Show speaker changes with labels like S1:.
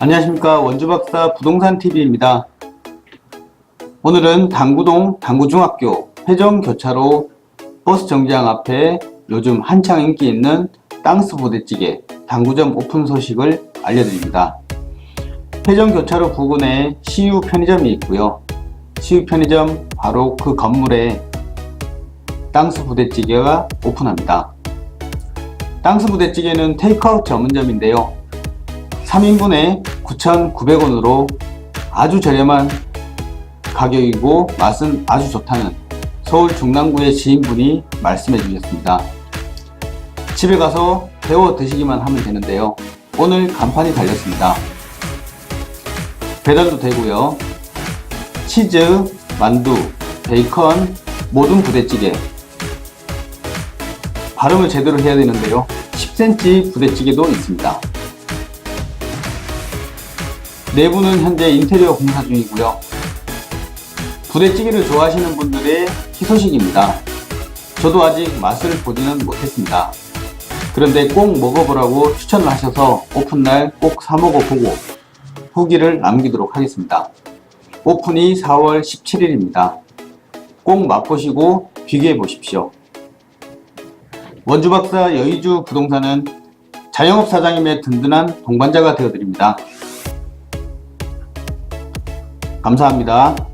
S1: 안녕하십니까 원주박사 부동산TV입니다. 오늘은 당구동 당구중학교 회전교차로 버스 정류장 앞에 요즘 한창 인기 있는 땅스 부대찌개 당구점 오픈 소식을 알려드립니다. 회전교차로 부근에 CU 편의점이 있고요. CU 편의점 바로 그 건물에 땅스 부대찌개가 오픈합니다. 땅스 부대찌개는 테이크아웃 전문점인데요. 3인분에 9,900원으로 아주 저렴한 가격이고 맛은 아주 좋다는 서울 중랑구의 지인분이 말씀해 주셨습니다. 집에 가서 데워 드시기만 하면 되는데요. 오늘 간판이 달렸습니다. 배달도 되고요. 치즈, 만두, 베이컨, 모든 부대찌개. 발음을 제대로 해야 되는데요. 10cm 부대찌개도 있습니다. 내부는 현재 인테리어 공사 중이고요. 부대찌개를 좋아하시는 분들의 희소식입니다. 저도 아직 맛을 보지는 못했습니다. 그런데 꼭 먹어보라고 추천을 하셔서 오픈날 꼭 사먹어보고 후기를 남기도록 하겠습니다. 오픈이 4월 17일입니다. 꼭 맛보시고 비교해 보십시오. 원주 박사 여의주 부동산은 자영업 사장님의 든든한 동반자가 되어드립니다. 감사합니다.